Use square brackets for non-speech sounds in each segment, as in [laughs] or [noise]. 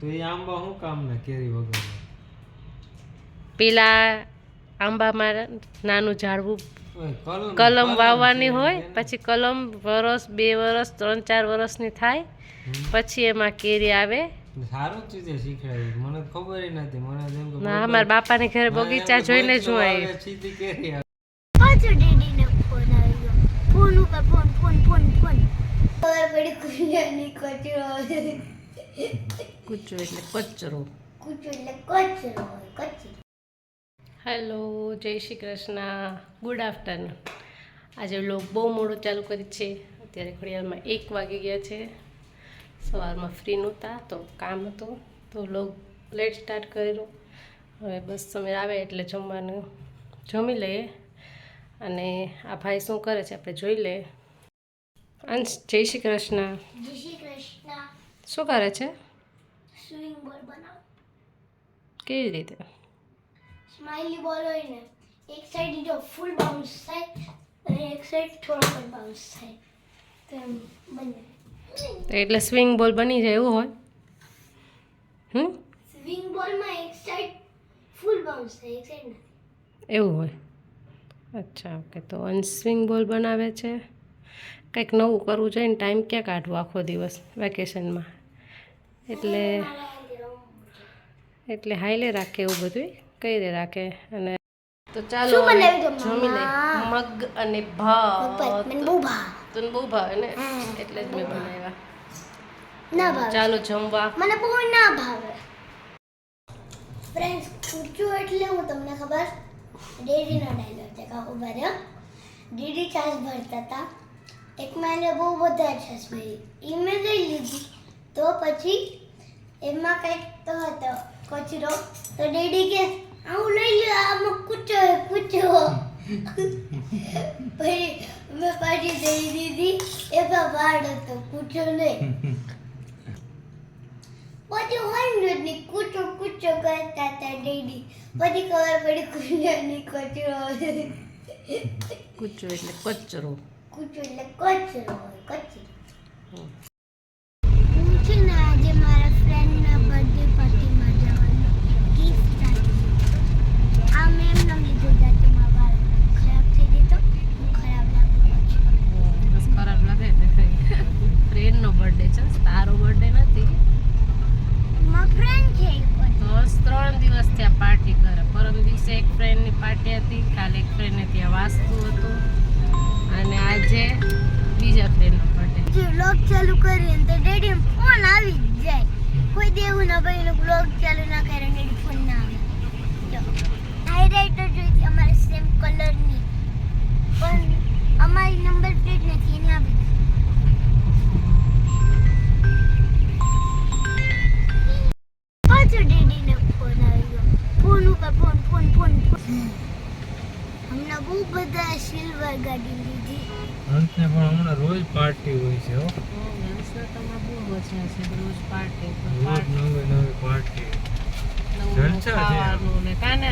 તો એ આંબા શું કામ ને કેરી વગર પેલા આંબામાં નાનું ઝાડવું કલમ વાવવાની હોય પછી કલમ વરસ બે વરસ ત્રણ ચાર વરસની થાય પછી એમાં કેરી આવે. સારું ચીજે શીખડાવ્યું મને ખબર નથી. મને જેમ કે ના અમારા બાપાને ઘરે બગીચા જોઈને જ ગોચલો હું આવે, આવી. સીધી કેરી આવે. પાછો ડેડીને ફોન આવ્યો. ફોન ઉપર ફોન ફોન ફોન ફોન. ખબર પડી કુંજાની કચરો. કૂચો એટલે કચરો. કૂચો એટલે કચરો કચરો. હેલો જય શ્રી કૃષ્ણ. ગુડ આફ્ટરનૂન આજે લોક બહુ મોડું ચાલુ કરી છે. અત્યારે ઘડિયાળમાં એક વાગી ગયા છે. સવારમાં ફ્રી નહોતા તો કામ હતું. તો લોક લેટ સ્ટાર્ટ કર્યો. હવે બસ સમય આવે એટલે જમવાનું જમી લઈએ અને આ ભાઈ શું કરે છે આપણે જોઈ લઈએ અંશ જય શ્રી કૃષ્ણ. જય શ્રી કૃષ્ણ. શું કરે છે? સ્વિંગ બોલ બનાવ. કેવી રીતે? સ્માઈલી બોલ હોય ને એક સાઈડ જો ફૂલ બાઉન્સ થાય અને એક સાઈડ થોડો પણ બાઉન્સ થાય. તો એમ બને. એટલે સ્વિંગ બોલ બની જાય એવું હોય? હમ? સ્વિંગ બોલમાં એક સાઈડ ફૂલ બાઉન્સ થાય એક સાઈડ નથી. એવું હોય? અચ્છા ઓકે તો અનસ્વિંગ બોલ બનાવે છે. કંઈક નવું કરવું જોઈએ ને ટાઈમ ક્યાં કાઢવો આખો દિવસ વેકેશનમાં એટલે. એટલે હાઈલે રાખે એવું બધું કઈ રીતે રાખે અને તો ચાલો? જમી લે મગ અને ભાત. મને બહુ ભાવ તને બહુ ભાવે ને એટલે જ મેં બનાવ્યા. ના ભાવે. ચાલો જમવા. મને બહુ ના ભાવે. ફ્રેન્ડ્સ કૂચું એટલે હું તમને ખબર. ડેડીનો ડાયલોગ છે કાકો ભર્યો ડેડી છાસ ભરતા હતા એક મહિને બહુ બધા છાસ ભરી. એ મેં લઈ લીધી. તો પછી એમાં કંઈક તો હતો. કચરો. તો ડેડી કે આવું લઈ લો આમાં કૂચો કૂચો. [laughs] પછી મેં પાછી દઈ દીધી. એમાં વાડ હતો કૂચો નહીં. પછી હંડ્રેડની કૂચો કૂચો કરતા હતા ડેડી. પછી ખબર પડી કુંજાની કચરો કૂચો એટલે કચરો. કૂચો એટલે કચરો હોય કચરો હું છે ને આજે મારા ફ્રેન્ડના બર્થડે પાર્ટીમાં જવાનું ગિફ્ટ આપી આ મેં એમને લીધું જાતે મારા વાળ ખરાબ થઈ ગઈ તો હું ખરાબ લાગુ પછી બસ ખરાબ લાગે એટલે ફ્રેન્ડનો બર્થડે છે તારો બર્થડે નથી મારા ફ્રેન્ડ છે એ પણ તો બસ ત્રણ દિવસ ત્યાં પાર્ટી કરે પરમ દિવસે એક પાર્ટી હતી. કાલે એક ફ્રેન્ડને ત્યાં વાસ્તુ હતું. અને આજે બીજા ફ્રેન્ડનો બર્થડે જે બ્લોગ ચાલુ કરીને તો ડેડી ફોન આવી જાય. કોઈ દેવું ના ભાઈ બ્લોગ ચાલુ ના કરે હમણાં બહુ બધા સિલ્વર ગાડી લીધી. હંસને પણ હમણાં રોજ પાર્ટી હોય છે હો. તમારે બહુ મજા છે રોજ પાર્ટી રોજ નવી નવી પાર્ટી જલસા છે. ને કાને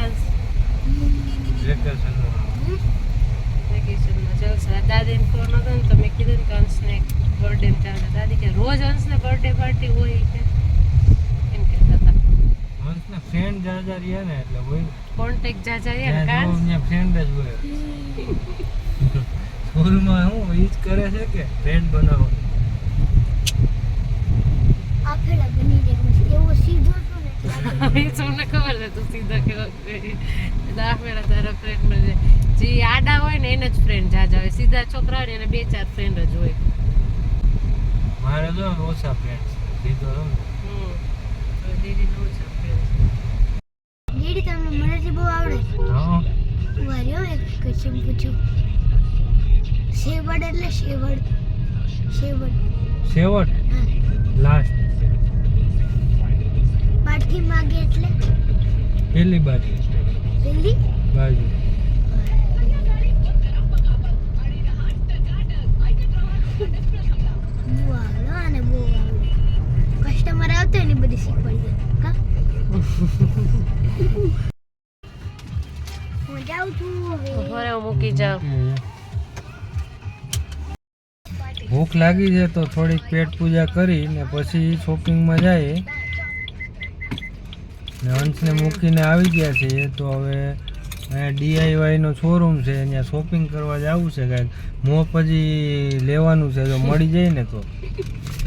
વેકેશનમાં વેકેશનમાં જલસા. દાદીને ફોન હતો ને તો મેં કીધું ને કે હંસને બર્થડે ચાલે દાદી કે રોજ હંસને બર્થડે પાર્ટી હોય કે એમ કહેતા હતા હંસના ફ્રેન્ડ જાજા રહ્યા ને એટલે હોય. કોન્ટેક્ટ જાજા રહ્યા ને કાન? ત્યાં ફ્રેન્ડ જ હોય. સ્કૂલમાં હું ઈ જ કરે છે કે ફ્રેન્ડ બનાવો. આફેલા બની જાય એવો સીધો તમને ખબર છે તું સીધા કેવા દાખવેલા તારા ફ્રેન્ડ જે આડા હોય ને એને જ ફ્રેન્ડ જાજા હોય. સીધા છોકરા હોય ને એને બે ચાર ફ્રેન્ડ જ હોય. મારે જો ઓછા ફ્રેન્ડ સીધો હમ. દીદી તમને મરાઠી બહુ આવડે હા. વાર્યો એક ક્વેશ્ચન પૂછું? શેવડ એટલે શેવડ. શેવડ. હા. લાસ્ટ પાઠી માગે એટલે? પેલી બાજુ. પેલી? બાજુ બહુ આવડે અને બહુ આવડે કસ્ટમર આવતો હોય ને એ બધી કા હું જાઉં છું હવે મૂકી જાઉં ભૂખ લાગી છે તો થોડીક પેટ પૂજા કરી ને પછી શોપિંગમાં જાય. ને અંશને મૂકીને આવી ગયા છીએ તો હવે ડીઆઈવાયનો ડીઆઈવાય નો શોરૂમ છે. ત્યાં શોપિંગ કરવા જવું છે કાંઈક. મોપ હજી લેવાનું છે. જો મળી જાય ને તો.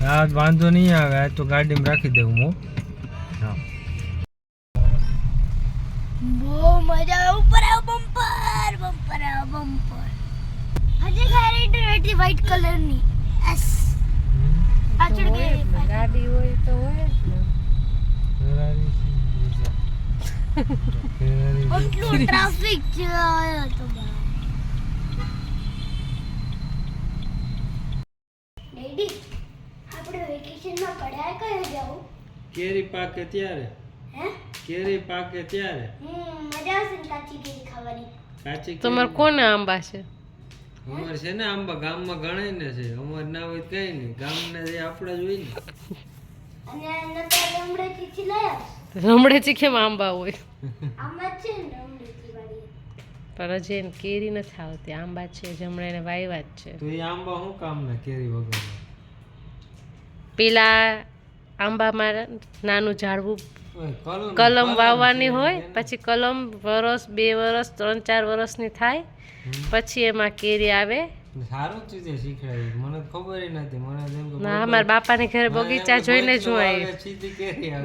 આ વાંધો નહીં આવે. તો ગાડીમાં રાખી દેવું હું. હા. બહુ મજા આવે. ઉપર આવ બમ્પર બમ્પર આવ બમ્પર હજી ગાડી હતી વ્હાઈટ કલરની એસ પાછળ ગાડી હોય તો હોય જ ને. ટ્રાફિક છે. [laughs] તો બા ડેડી આપણે વેકેશનમાં કડાય કયો જાવું કેરી પાકે ત્યારે? કેરી પાકે ત્યારે? હમ મજા આવશે કાચી કેરી ખાવાની. કાચી તમારે કોને આંબા છે? અમાર છે ને આંબા ગામમાં ગણાય ને છે. અમાર ના હોય તો કઈ નહીં. ગામને જે આપણા જ હોય ને. અને નતા રમડેથી કેમ આંબા હોય? ને પણ હજી એને કેરી નથી આવતી. આંબા છે જમણે એને વાવ્યા જ છે. તો એ આંબા શું કામના કેરી વગર? પેલા આંબામાં નાનું ઝાડવું કલમ વાવવાની હોય પછી કલમ વરસ બે વરસ ત્રણ ચાર વરસની થાય પછી એમાં કેરી આવે. સારું જ રીતે મને ખબર નથી. મને જેમ કે ના મારા બાપાની ઘરે બગીચા જોઈને જ હું આવી.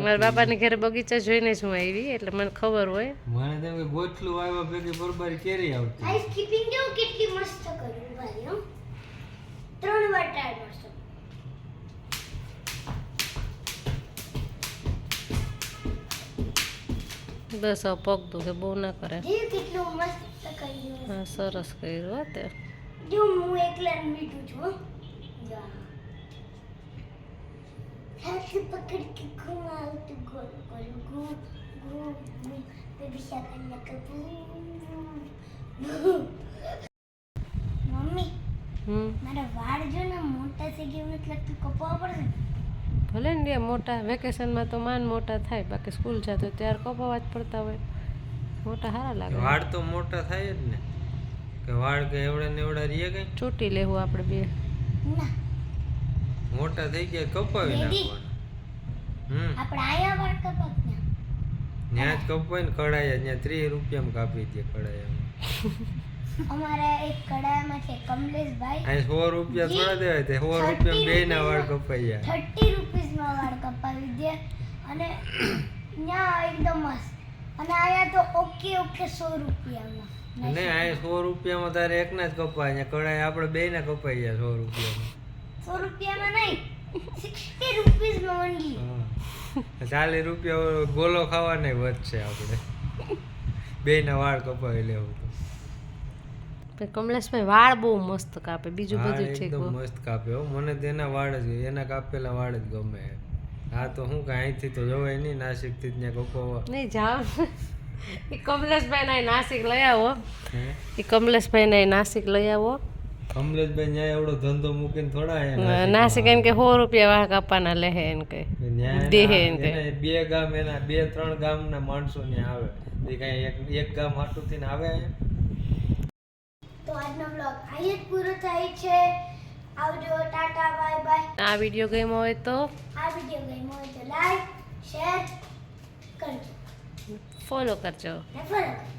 મારા બાપાની ઘરે બગીચા જોઈને જ હું આવી એટલે મને ખબર હોય. મને તેમ કે ગોઠલું આવ્યા ભેગી બરોબર કેરી આવતી. આઈ સ્કીપિંગ જો કેટલી મસ્ત કર્યું ભાઈ ત્રણ વાર ટ્રાય કરશો. બસ હવે પગ દુખે બહુ ના કરે. હા સરસ કર્યું હો તે. જો હું એકલા મીઠું છું. હાથ પકડ કે ઘુમાવું તું ગોલ ગોલ બેબી મમ્મી હમ. મારા વાળ જો ને મોટા થઈ ગયા મતલબ કે કપવા પડે પડશે ભલે ને રે મોટા વેકેશનમાં તો માન મોટા થાય બાકી સ્કૂલ જતો ત્યારે કપાવા જ પડતા હોય. મોટા સારા લાગે. વાળ તો મોટા થાય જ ને. કે વાળ કે એવડા ને એવડા રીએ કઈ? ચૂંટી લેવું આપણે બે. મોટા થઈ ગયા કપાવી. નાખવાના. હમ. આપણે આયા વાળ કપાત ત્યાં જ કપાવીને ને કડાય ત્યાં ત્રીસ રૂપિયામાં કાપી દે કડાય અમારા એક કડાયામાં છે કમલેશભાઈ. અહીં સો રૂપિયા થોડા દેવાય તે સો રૂપિયા બે ના વાળ કપાઈ જાય થર્ટી રૂપીસમાં વાળ કપાવી દે અને ત્યાં એકદમ મસ્ત. અને આયા તો ઓકે ઓકે સો રૂપિયામાં. ને આ સો રૂપિયામાં તારે એકના જ કપાય. અહીંયા કડાય આપણે બે ને કપાઈ જાય સો રૂપિયામાં. સો રૂપિયામાં નહીં સિક્સટી રૂપીસમાં ઓનલી ચાલી રૂપિયા ગોલો ખાવાને વધશે આપણે. બે ના વાળ કપાવી લેવું તો. પણ કમલેશભાઈ વાળ બહુ મસ્ત કાપે બીજું બધું છે મસ્ત કાપે હો. મને તેના વાળ જ એના કાપેલા વાળ જ ગમે. હા તો હું કાંઈ અહીંથી તો જવાય નહીં નાસિકથી ત્યાં કોકો નહીં જાવ એ કમલેશભાઈ ના નાસિક લઈ આવો. એ કમલેશભાઈ ના નાસિક લઈ આવો. કમલેશભાઈ ન્યાય એવડો ધંધો મૂકીને થોડા નાસિક એમ કે સો રૂપિયા વાળ કાપવાના લે એમ કે. દેહે એમ કે. બે ગામ એના બે ત્રણ ગામના માણસો ને આવે. એ કાંઈ એક એક ગામ હાટું થી આવે આજનો બ્લોગ અહીં જ પૂરો થાય છે. આવજો ટાટા બાય બાય. આ વીડિયો ગમ્યો હોય તો? આ વિડિયો ગમ્યો હોય તો લાઈક શેર કરજો. ફોલો કરજો. ફોલો કરજો